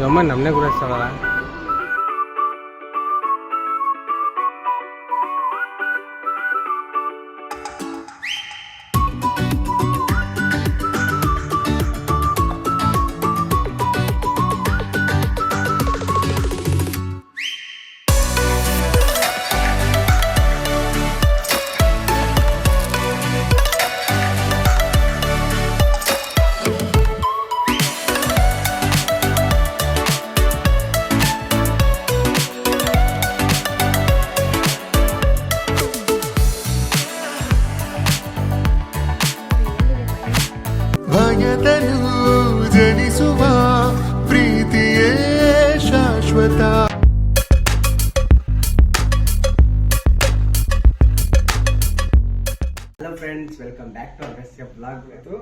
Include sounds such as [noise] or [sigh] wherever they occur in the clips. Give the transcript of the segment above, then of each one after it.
யோமா நம்மனே கூட சொல்லலாம் ಭಯದಲ್ಲೂ ಜನಿಸುವ ಪ್ರೀತಿಯೇ ಶಾಶ್ವತ. Hello friends welcome back to Agastya blog ಇದು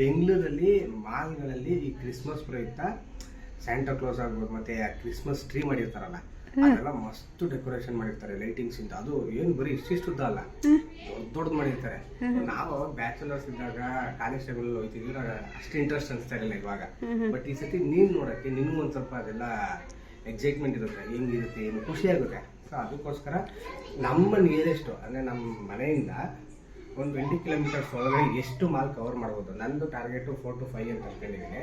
ಬೆಂಗಳೂರಲ್ಲಿ ಮಾಲ್ಗಳಲ್ಲಿ ಈ ಕ್ರಿಸ್ಮಸ್ ಪ್ರಯುಕ್ತ ಸ್ಯಾಂಟಾ ಕ್ಲೋಸ್ ಆಗ್ಬೋದು, ಮತ್ತೆ ಕ್ರಿಸ್ಮಸ್ ಟ್ರೀ ಮಾಡಿರ್ತಾರಲ್ಲ ಅದೆಲ್ಲ ಮಸ್ತ್ ಡೆಕೋರೇಷನ್ ಮಾಡಿರ್ತಾರೆ ಲೈಟಿಂಗ್ಸ್ ಇಂದ. ಅದು ಏನ್ ಬರೀ ಇಷ್ಟಿಷ್ಟು ಉದ್ದ ಅಲ್ಲ. ದೊಡ್ಡ ದೊಡ್ಡದು ಮಾಡಿರ್ತಾರೆ. ನಾವು ಬ್ಯಾಚುಲರ್ಸ್ ಇದ್ದಾಗ ಕಾಲೇಜ್ ಟೈಮಲ್ಲಿ ಹೋಗ್ತಿದ್ವಿ ಇವಾಗ ಅಷ್ಟು ಇಂಟ್ರೆಸ್ಟ್ ಅನಿಸ್ತಾ ಇರಲಿಲ್ಲ ಇವಾಗ. ಬಟ್ ಈ ಸತಿ ನೀನ್ ನೋಡಕ್ಕೆ ನಿನ್ಗೂ ಒಂದ್ ಸ್ವಲ್ಪ ಅದೆಲ್ಲ ಎಕ್ಸೈಟ್ಮೆಂಟ್ ಇರುತ್ತೆ. ಹೆಂಗಿರುತ್ತೆ ಏನು ಖುಷಿ ಆಗುತ್ತೆ. ಸೊ ಅದಕ್ಕೋಸ್ಕರ ನಮ್ಮ ನಿಯರೆಸ್ಟು ಅಂದರೆ ನಮ್ಮ ಮನೆಯಿಂದ ಒಂದು ಟ್ವೆಂಟಿ ಕಿಲೋಮೀಟರ್ಸ್ ಒಳಗಡೆ ಎಷ್ಟು ಮಾಲ್ ಕವರ್ ಮಾಡ್ಬೋದು. ನಂದು ಟಾರ್ಗೆಟ್ ಫೋರ್ ಟು ಫೈವ್ ಅಂತ ಅನ್ಕೊಂಡಿದ್ದೀನಿ.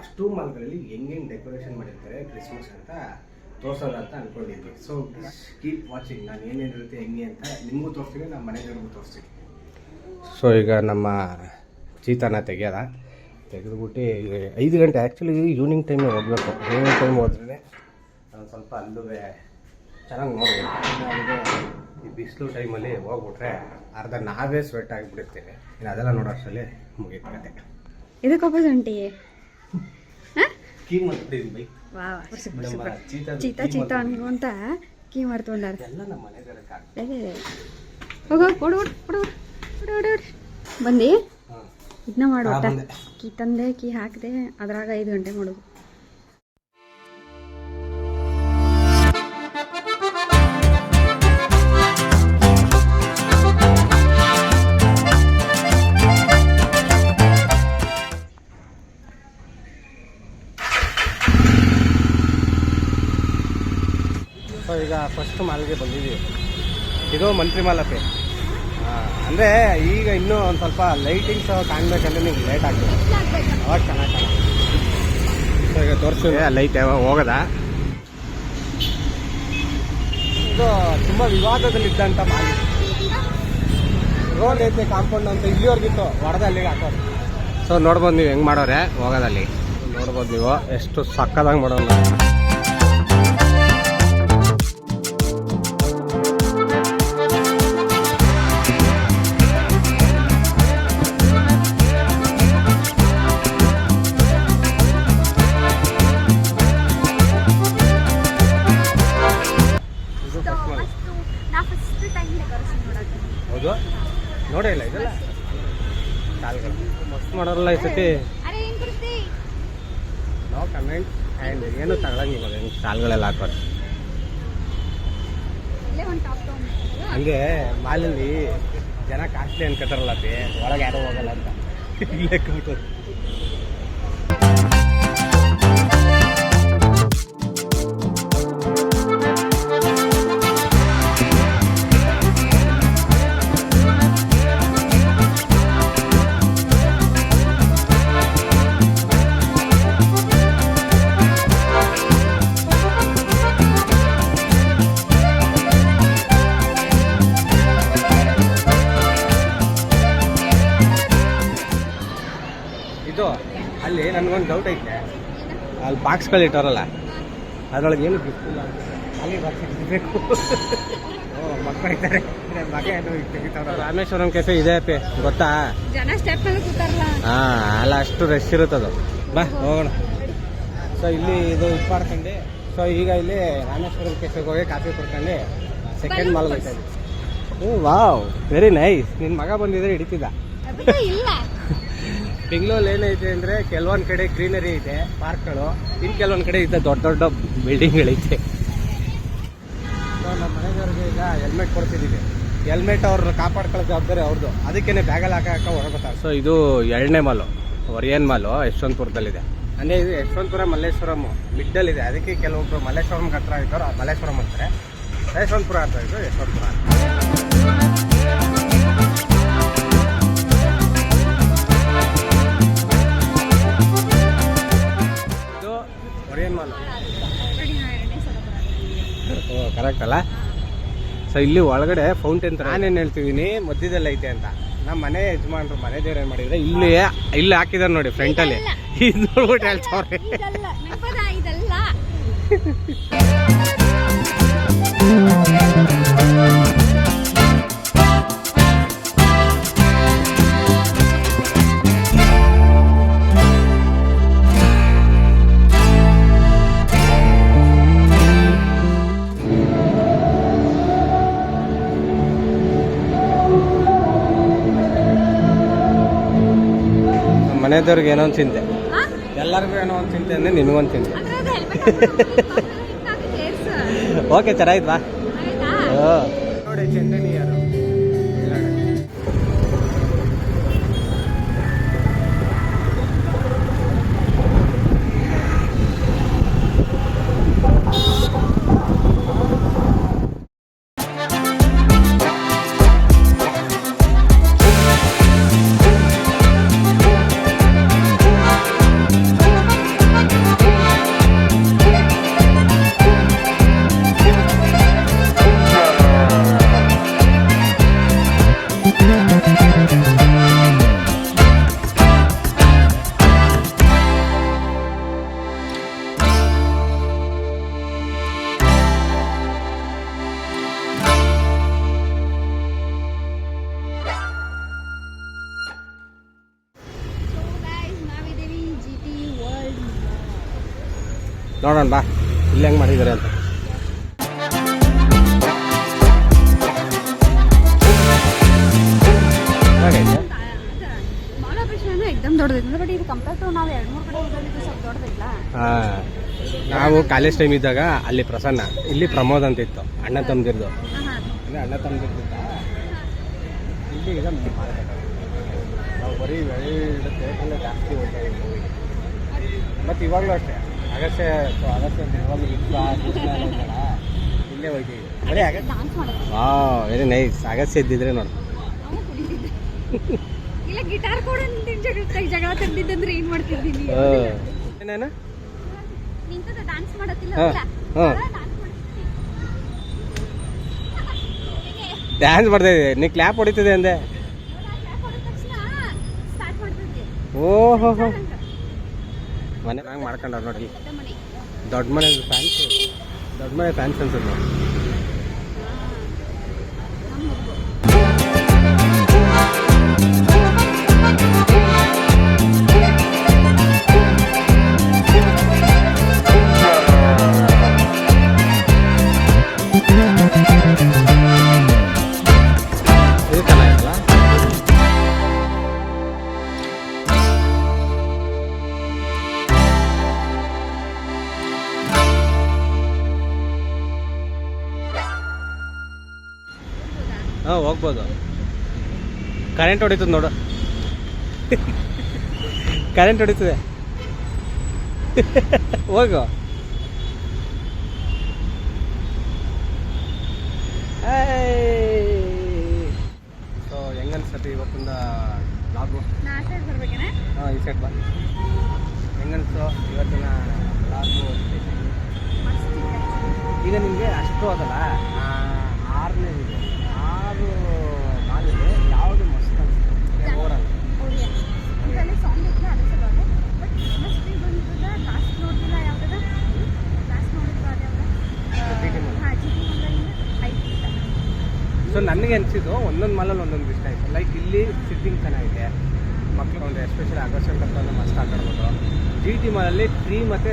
ಅಷ್ಟು ಮಾಲ್ಗಳಲ್ಲಿ ಹೆಂಗೆ ಡೆಕೋರೇಷನ್ ಮಾಡಿರ್ತಾರೆ ಕ್ರಿಸ್ಮಸ್ ಅಂತ ತೋರ್ಸೋದು ಅಂತ ಅನ್ಕೊಂಡಿದ್ವಿ ಸೊ ಕೀಪ್ ವಾಚಿಂಗ್ ನಾನು ಏನೇನಿರುತ್ತೆ ಹೆಂಗೆ ಅಂತ ನಿಮಗೂ ತೋರಿಸ್ತೀನಿ ನಮ್ಮ ಮನೆಯವ್ರಿಗೂ ತೋರಿಸ್ತೀನಿ. ಸೊ ಈಗ ನಮ್ಮ ಚೀತಾನ ತೆಗಿಯೋದ. ತೆಗೆದುಬಿಟ್ಟು ಐದು ಗಂಟೆ ಆ್ಯಕ್ಚುಲಿ ಈವ್ನಿಂಗ್ ಟೈಮ್ ಹೋಗ್ಬೇಕು. ಈವ್ನಿಂಗ್ ಟೈಮ್ ಹೋದ್ರೆ ನಾನು ಸ್ವಲ್ಪ ಅಲ್ಲೂ ಚೆನ್ನಾಗಿ ನೋಡ್ಬೋದು ಈ ಬಿಸಿಲು ಟೈಮಲ್ಲಿ ಹೋಗ್ಬಿಟ್ರೆ ಅರ್ಧ ನಾವೇ ಸ್ವೆಟ್ ಆಗಿಬಿಡ್ತೀವಿ. ಇನ್ನು ಅದೆಲ್ಲ ನೋಡೋಷ್ಟರಲ್ಲಿ ಮುಗೀತದೆ ಇದಕ್ಕೆ ವಾಪಸ್ ಹೊಂಟಿ ಕೀ ಬೈಕ್ ನಮ್ಮ ಚೀತಾ ಚೀತಾ ಚೀತಾ ಅನ್ಕೊಂತ ಕೀ ಮಾಡ್ತೊಂಡಾರ ಎಲ್ಲ ನಮ್ಮ ಹೋಗ ಬಂದು? ಇದನ್ನ ಮಾಡು ಕೀ ತಂದೆ ಕೀ ಹಾಕಿದೆ ಅದ್ರಾಗ ಐದು ಗಂಟೆ ಮಾಡೋದು. ಸೊ ಈಗ ಫಸ್ಟ್ ಮಾಲ್ಗೆ ಬಂದಿದ್ದೀವಿ. ಇದು ಮಂತ್ರಿ ಮಾಲಕ್ಕೆ ಅಂದರೆ ಈಗ ಇನ್ನೂ ಒಂದು ಸ್ವಲ್ಪ ಲೈಟಿಂಗ್ಸ್ ಕಾಣಬೇಕಂದ್ರೆ ನಿಮ್ಗೆ ಲೇಟ್ ಆಗ್ತದೆ. ಅವಾಗ ಚೆನ್ನಾಗಿ ಕಾಣ ಸೊ ಈಗ ತೋರಿಸ್ತೀವಿ ಲೈಟ್ ಯಾವಾಗ ಹೋಗದ? ಇದು ತುಂಬ ವಿವಾದದಲ್ಲಿದ್ದಂಥ ಮಾಲ್. ರೋಡ್ ಐತೆ ಕಾಂಪೌಂಡ್ ಅಂತ ಇಲ್ಲಿವರೆಗಿತ್ತು. ಹೊಡೆದ ಅಲ್ಲಿಗೆ ಹಾಕೋದು. ಸೊ ನೋಡ್ಬೋದು ನೀವು ಹೆಂಗೆ ಮಾಡೋರೆ? ಹೋಗೋದಲ್ಲಿ. ನೋಡ್ಬೋದು ನೀವು. ಎಷ್ಟು ಸಕ್ಕದಾಗಿ ಮಾಡೋಣ ಮಸ್ತ್ ಮಾಡೋರಲ್ಲ ಈ ಸತಿ? ನೋ ಕಮೆಂಟ್ ಆ್ಯಂಡ್ ಏನು ತಗೊಳಂಗಿಲ್ಲ ಹೆಂಗೆ ಸ್ಟಾಲ್ಗಳೆಲ್ಲ ಹಾಕೋದು ಹಂಗೆ ಮಾಲಲ್ಲಿ ಜನ ಕಾಸ್ಟ್ಲಿ ಅನ್ಕೋತಾರಲ್ಲ ಬೇ ಒಳಗೆ ಯಾರೋ ಹೋಗಲ್ಲ ಅಂತ. ಇಲ್ಲೇ ಕೂತದ್ದು ಅಲ್ಲಿ ನನಗೊಂದು ಡೌಟ್ ಐತೆ. ಅಲ್ಲಿ ಬಾಕ್ಸ್ಗಳು ಇಟ್ಟವರಲ್ಲ ಅದ್ರೊಳಗೆ ಏನು ಗಿಫ್ಟ್ ಇಲ್ಲ ಅಲ್ಲಿ ಬಾಕ್ಸ್ ಇಡಬೇಕು. ಮಕ್ಕಳು ಇದ್ದಾರೆ. ಮಗ ಏನು ತೆಗಿತಾವ್ರ ರಾಮೇಶ್ವರಂ ಕೆಫೆ ಇದೆ ಅಪ್ಪ ಗೊತ್ತಾ? ಹಾ ಅಲ್ಲ ಅಷ್ಟು ರಶ್ ಇರುತ್ತದು ಬಾ ಹೋಗೋಣ. ಸೊ ಇಲ್ಲಿ ಇದು ಇದು ಮಾಡ್ಕೊಂಡು ಸೊ ಈಗ ಇಲ್ಲಿ ರಾಮೇಶ್ವರಂ ಕೆಫೆಗೆ ಹೋಗಿ ಕಾಫಿ ಕುಡ್ಕೊಂಡು ಸೆಕೆಂಡ್ ಮಾಲ್ ಹೋಗ್ತಾ ಹ್ಞೂ ವಾವ್ ವೆರಿ ನೈಸ್ ನಿನ್ನ ಮಗ ಬಂದಿದ್ರೆ ಹಿಡಿತಿದ್ದ. [laughs] ಬೆಂಗಳೂರಲ್ಲಿ ಏನೈತೆ ಅಂದರೆ ಕೆಲವೊಂದು ಕಡೆ ಗ್ರೀನರಿ ಇದೆ, ಪಾರ್ಕ್ಗಳು. ಇನ್ನು ಕೆಲವೊಂದು ಕಡೆ ಇದೆ ದೊಡ್ಡ ದೊಡ್ಡ ಬಿಲ್ಡಿಂಗ್ಗಳೈತೆ ಸೊ ನಮ್ಮ ಮನೆಯವ್ರಿಗೆ ಈಗ ಹೆಲ್ಮೆಟ್ ಕೊಡ್ತಿದ್ದೀವಿ ಹೆಲ್ಮೆಟ್ ಅವ್ರು ಕಾಪಾಡ್ಕೊಳ್ಳೋ ಜವಾಬ್ದಾರಿ ಅವ್ರದ್ದು ಅದಕ್ಕೇನೆ ಬ್ಯಾಗಲ್ಲಿ ಹಾಕ ಹೊರಗೋತಾರೆ ಸೊ ಇದು ಎರಡನೇ ಮಾಲು ಒರಿಯನ್ ಮಾಲು, ಯಶವಂತಪುರದಲ್ಲಿದೆ. ಅಂದರೆ ಇದು ಯಶವಂತಪುರ, ಮಲ್ಲೇಶ್ವರಂ ಮಿಡ್ಡಲ್ ಇದೆ ಅದಕ್ಕೆ ಕೆಲವೊಬ್ಬರು ಮಲ್ಲೇಶ್ವರಂ ಹತ್ರ ಇದ್ದವ್ರು ಮಲ್ಲೇಶ್ವರಂ ಅಂತಾರೆ. ಯಶವಂತಪುರ ಅಂತ ಇದ್ದು ಯಶವಂತಪುರ ಕರೆಕ್ಟ್ ಅಲ್ಲ? ಸೊ ಇಲ್ಲಿ ಒಳಗಡೆ ಫೌಂಟೇನ್ ತರ ನಾನೇನು ಹೇಳ್ತಿದ್ದೀನಿ ಮಧ್ಯದಲ್ಲಿ ಐತೆ ಅಂತ. ನಮ್ಮ ಮನೆ ಯಜಮಾನ್ರು ಮನೆ ದೇವ್ರು ಏನು ಮಾಡಿದ್ರೆ ಇಲ್ಲಿ ಇಲ್ಲಿ ಹಾಕಿದಾರೆ ನೋಡಿ ಫ್ರಂಟಲ್ಲಿ [laughs] ಇದು ನೋಡ್ಬಿಟ್ಟು ಹೇಳ್ತಾವ್ರೆ ಇದಲ್ಲ. [laughs] ನೆನಪದ ಇದಲ್ಲ ನಮ್ಮ ಮನೆ ದೇವ್ರಿಗೆ ಏನೋ ಒಂದು ಚಿಂತೆ ಎಲ್ಲರಿಗೂ ಏನೋ ಒಂದು ಚಿಂತೆ. ಅಂದರೆ ನಿನಗೊಂದು ಚಿಂತೆ ಓಕೆ ಚೆನ್ನಾಗಿತ್ತು ಬಾ ಆಯ್ತಾ? ನೋಡಿ ಚಿಂತೆ ಯಾರು ನೋಡೋಣ ಬಾ. ಇಲ್ಲಿ ಹೆಂಗೆ ಮಾಡಿದ್ದಾರೆ ಅಂತ. ನಾವು ಕಾಲೇಜ್ ಟೈಮ್ ಇದ್ದಾಗ ಅಲ್ಲಿ ಪ್ರಸನ್ನ ಇಲ್ಲಿ ಪ್ರಮೋದ್ ಅಂತ ಇತ್ತು. ಅಣ್ಣ ತಮ್ಮದಿರ್ದು ಅಣ್ಣ ತಮ್ಮದಿರ್ದು ಇಲ್ಲಿ ಈಗ ನಾವು ಬರೀ ಜಾಸ್ತಿ ಹೋಗ್ತಾ ಇದ್ದೀವಿ. ಮೂವಿಗೆ ಮತ್ತು ಇವಾಗಲೂ ಅಷ್ಟೇ. ಅಗಸ್ತ್ಯ ಸೊ ಅಗಸ್ತ್ಯ ಇವಾಗಲೂ ವಿಶ್ವ ಕೃಷ್ಣ ಎಲ್ಲ ಇಲ್ಲೇ ಹೋಗ್ತೀವಿ ವಾವ್ ವೆರಿ ನೈಸ್ ಅಗಸೆ ಇದ್ದಿದ್ರೆ ನೋಡಿ. ಇಲ್ಲ ಗಿಟಾರ್ ಕೂಡ ನಿಂತಿನ ಜಗಳ ಜಗಳ ತಂದಿದ್ದಂದ್ರೆ ಏನ್ ಮಾಡ್ತಿದ್ದೀನಿ? ಏನೇನು? ನಿಂತದ ಡಾನ್ಸ್ ಮಾಡತ್ತಿಲ್ಲ ಹಾ, ಹಾ. ಡ್ಯಾನ್ಸ್ ಮಾಡ್ತಾ ಇದ್ದೀವಿ ನೀ ಕ್ಲ್ಯಾಪ್ ಹೊಡಿತಿದೆ ಅಂದೆ. ಓಹೋ ಹೋ ಮನೆ ಹಂಗೆ ಮಾಡ್ಕೊಂಡವ್ರು ನೋಡಿ ದೊಡ್ಡ ಮನೆ ಫ್ಯಾನ್ಸ್ ದೊಡ್ಡ ಮನೆ ಫ್ಯಾನ್ಸ್ ಅನ್ಸುತ್ತೆ. ಹೋಗ್ಬೋದು. ಕರೆಂಟ್ ಹೊಡಿತದೆ ನೋಡು. ಕರೆಂಟ್ ಹೊಡಿತದೆ. ಹೋಗು. ಸೊ ಹೆಂಗನ್ಸತ್ತೆ ಇವತ್ತಿಂದ ಲಾಗು ಹಾಂ ಈ ಸೈಡ್ ಬಾ. ಹೆಂಗನ್ಸು ಇವತ್ತಿನ ಲಾಗು. ಈಗ ನಿಮಗೆ ಅಷ್ಟು ಅದಲ್ಲ ಸೊ ನನಗೆ ಅನಿಸಿದ್ದು ಒಂದೊಂದು ಮಾಲಲ್ಲಿ ಒಂದೊಂದು ಇಷ್ಟ ಆಯಿತು. ಲೈಕ್ ಇಲ್ಲಿ ಸಿಟ್ಟಿಂಗ್ ಚೆನ್ನಾಗಿದೆ ಮಕ್ಕಳು ಒಂದು ಎಸ್ಪೆಷಲಿ ಆಗಸ್ಟ್ ಅಂತ ಮಸ್ತ್ ಆಟಾಡ್ಬೋದು ಜಿ ಟಿ ಮಾಲಲ್ಲಿ ತ್ರೀ ಮತ್ತು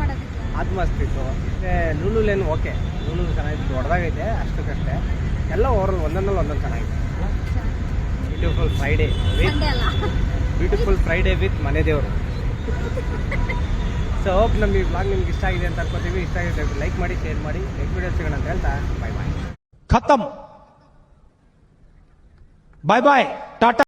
ಮಾಡೋದಿತ್ತು. ಅದು ಮಸ್ತ್ ಇತ್ತು. ಮತ್ತು ಲೂಲು ಲೇನ್ ಓಕೆ ಲೂಲು ಚೆನ್ನಾಗಿತ್ತು. ದೊಡ್ಡದಾಗೈತೆ ಅಷ್ಟಕ್ಕಷ್ಟೇ ಎಲ್ಲ ಓವರ್ ಒಂದೊಂದಲ್ಲಿ ಒಂದೊಂದು ಚೆನ್ನಾಗಿದೆ beautiful Friday with beautiful Friday with ಮನೆ ದೇವರು. [laughs] ಸೊ ಹೋಪ್ ನಮಗೆ ಬ್ಲಾಗ್ ನಿಮ್ಗೆ ಇಷ್ಟ ಆಗಿದೆ ಅಂತ ಅನ್ಕೋತೀವಿ. ಇಷ್ಟ ಆಗಿದೆ ಲೈಕ್ ಮಾಡಿ ಶೇರ್ ಮಾಡಿ. ನೆಕ್ಸ್ಟ್ ವಿಡಿಯೋ ಸಿಗೋಣ ಅಂತ ಹೇಳ್ತಾ ಬಾಯ್ ಬಾಯ್ ಖತಮ್. ಬಾಯ್ ಬಾಯ್ ಟಾಟಾ